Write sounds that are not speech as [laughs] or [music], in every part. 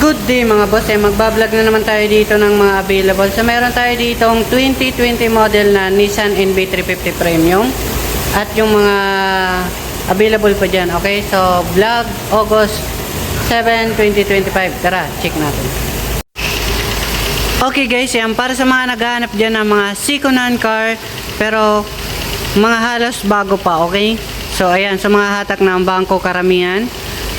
Good day mga boss, eh, magbablog na naman tayo dito ng mga available. So meron tayo dito ang 2020 model na Nissan NB350 Premium at yung mga available pa dyan. Okay, so vlog August 7, 2025. Tara, check natin. Okay guys, yan para sa mga naghahanap dyan ng mga second-hand car pero mga halos bago pa, okay? So ayan, sa mga hatak ng bangko karamihan.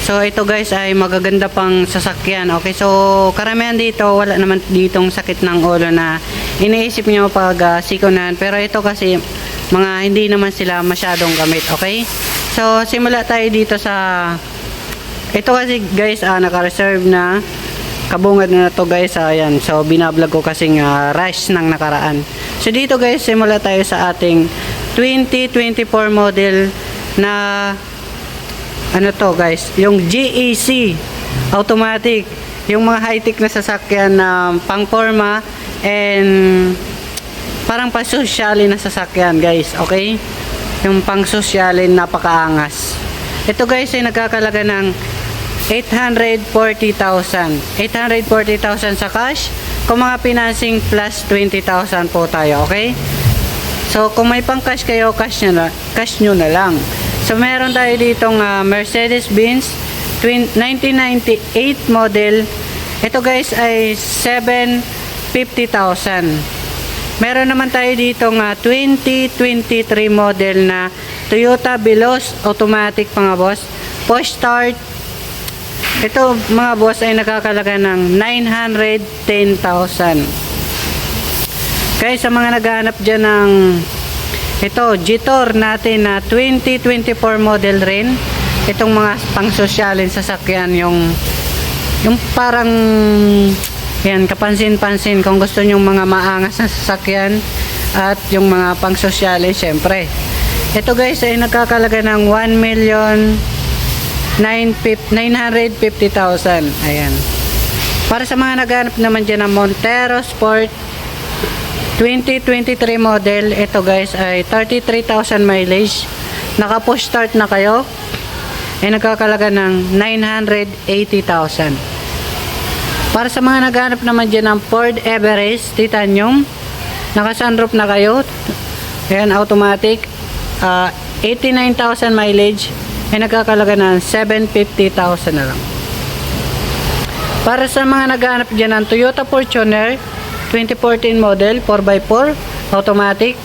So ito guys ay magaganda pang sasakyan, okay? So karamihan dito, wala naman ditong sakit ng ulo na iniisip nyo pag uh, second-hand. Pero ito kasi mga hindi naman sila masyadong gamit, okay? So simula tayo dito sa ito kasi guys, ah, naka-reserve na kabungad na to guys ayan so binablog ko kasing uh, rush ng nakaraan so dito guys simula tayo sa ating 2024 model na ano to guys yung GEC automatic yung mga high-tech na sasakyan na pang forma and parang pang sosyalin na sasakyan guys okay yung pang sosyalin napakaangas ito guys ay nagkakalaga ng 840,000. 840,000 sa cash. Kung mga financing plus 20,000 po tayo, okay? So, kung may pang cash kayo, cash nyo na, cash nyo na lang. So, meron tayo ditong uh, Mercedes-Benz twin- 1998 model. Ito guys ay 750,000. Meron naman tayo ditong uh, 2023 model na Toyota Veloz automatic mga boss. Push start ito mga boss ay nakakalaga ng 910,000. Kaya sa mga naghahanap dyan ng ito, Gitor natin na 2024 model rin. Itong mga pang-sosyalin sasakyan yung yung parang yan, kapansin-pansin kung gusto nyo mga maangas na sasakyan at yung mga pang-sosyalin syempre. Ito guys ay nakakalaga ng 1 million 950,000. Ayan. Para sa mga naghanap naman dyan ng Montero Sport 2023 model, ito guys ay 33,000 mileage. Naka-push start na kayo. Ay nagkakalaga ng 980,000. Para sa mga naghanap naman dyan ng Ford Everest Titanium, naka-sunroof na kayo. Ayan, automatic. ah, 89,000 mileage ay nagkakalaga ng 750,000 na lang. Para sa mga naghahanap dyan ng Toyota Fortuner 2014 model 4x4 automatic,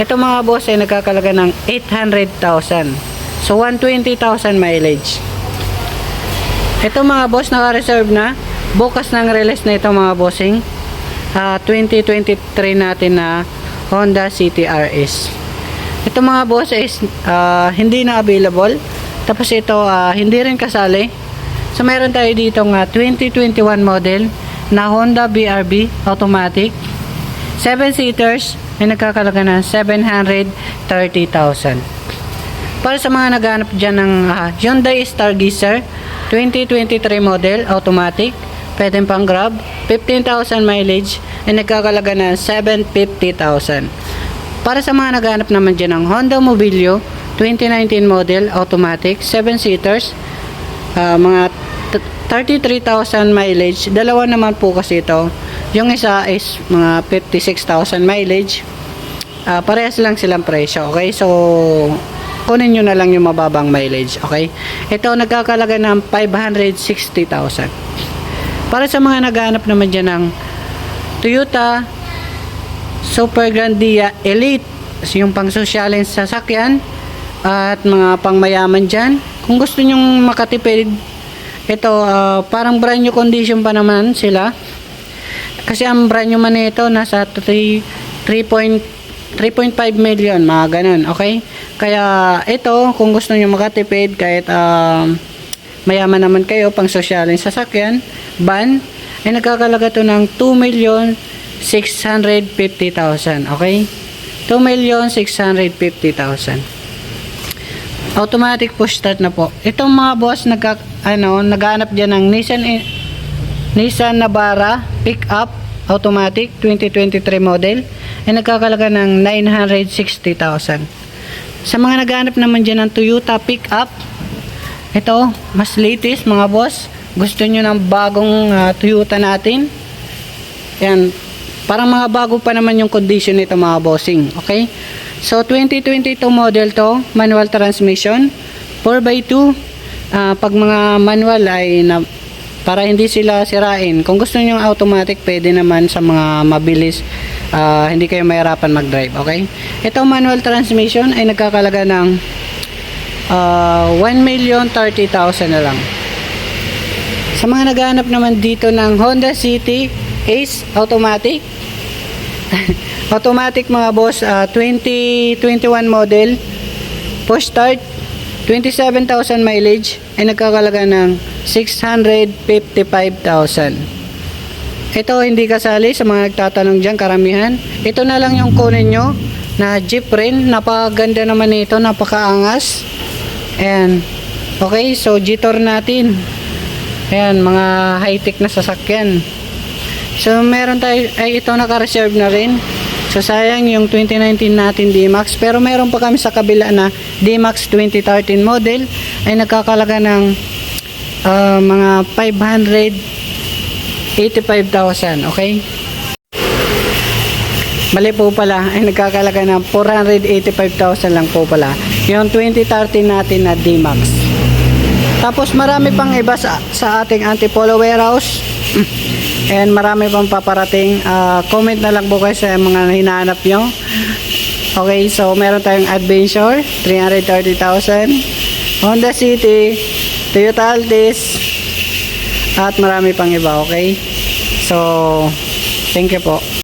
ito mga boss ay nagkakalaga ng 800,000. So 120,000 mileage. Ito mga boss naka-reserve na. Bukas ng release na ito mga bossing. Ah, 2023 natin na Honda City RS. Ito mga boss is ah, hindi na available. Tapos ito ah, hindi rin kasali. So meron tayo dito nga 2021 model na Honda BRV automatic. 7 seaters ay nagkakalaga ng 730,000. Para sa mga naghanap dyan ng ah, Hyundai Stargazer 2023 model automatic pwedeng pang grab 15,000 mileage ay nagkakalaga ng 750,000 para sa mga naghanap naman dyan ng Honda Mobilio 2019 model automatic 7 seaters ah, mga 33,000 mileage. Dalawa naman po kasi ito. Yung isa is mga 56,000 mileage. Ah, parehas lang silang presyo okay? So kunin nyo na lang yung mababang mileage okay? Ito nagkakalaga ng 560,000 para sa mga naghahanap naman dyan ng Toyota Super Grandia Elite so, yung pang sosyalin sasakyan at mga pangmayaman dyan kung gusto nyong makatipid ito ah, parang brand new condition pa naman sila kasi ang brand new man nito nasa 3 3. 3.5 million, mga ganun, okay? Kaya ito, kung gusto niyo makatipid kahit um, mayaman naman kayo pang sosyalin sasakyan, ban, ay nagkakalaga to ng 2 million 650,000, okay? 2 million 650,000. Automatic push start na po. Itong mga boss nagka, ano, naghahanap diyan ng Nissan Nissan Navara pickup automatic 2023 model ay nagkakalaga ng 960,000. Sa mga naghahanap naman dyan ng Toyota pickup, ito, mas latest mga boss, gusto nyo ng bagong ah, Toyota natin, yan, parang mga bago pa naman yung condition nito mga bossing. Okay? So, 2022 model to, manual transmission, 4x2. Ah, pag mga manual ay na, para hindi sila sirain. Kung gusto niyo automatic, pwede naman sa mga mabilis, ah, hindi kayo mahirapan mag-drive. Okay? Ito manual transmission ay nagkakalaga ng ah, 1,030,000 na lang. Sa mga naghahanap naman dito ng Honda City Ace Automatic, [laughs] automatic mga boss, ah, 2021 model, push start, 27,000 mileage, ay nagkakalaga ng 655,000. Ito hindi kasali sa mga nagtatanong dyan, karamihan. Ito na lang yung kunin nyo na Jeep rin. Napakaganda naman ito, napakaangas. Ayan. Okay, so G-Tor natin. Ayan, mga high-tech na sasakyan. So, meron tayo, ay ito naka-reserve na rin. So, sayang yung 2019 natin D-Max. Pero meron pa kami sa kabila na D-Max 2013 model ay nagkakalaga ng ah, mga 585,000. Okay? Mali po pala, ay nagkakalaga ng 485,000 lang po pala. Yung 2013 natin na D-Max. Tapos marami pang iba sa, sa ating Antipolo warehouse. And marami pang paparating. Ah, comment na lang po kayo sa mga hinahanap nyo. Okay, so meron tayong Adventure, 330,000. Honda City, Toyota Altis, at marami pang iba, okay? So, thank you po.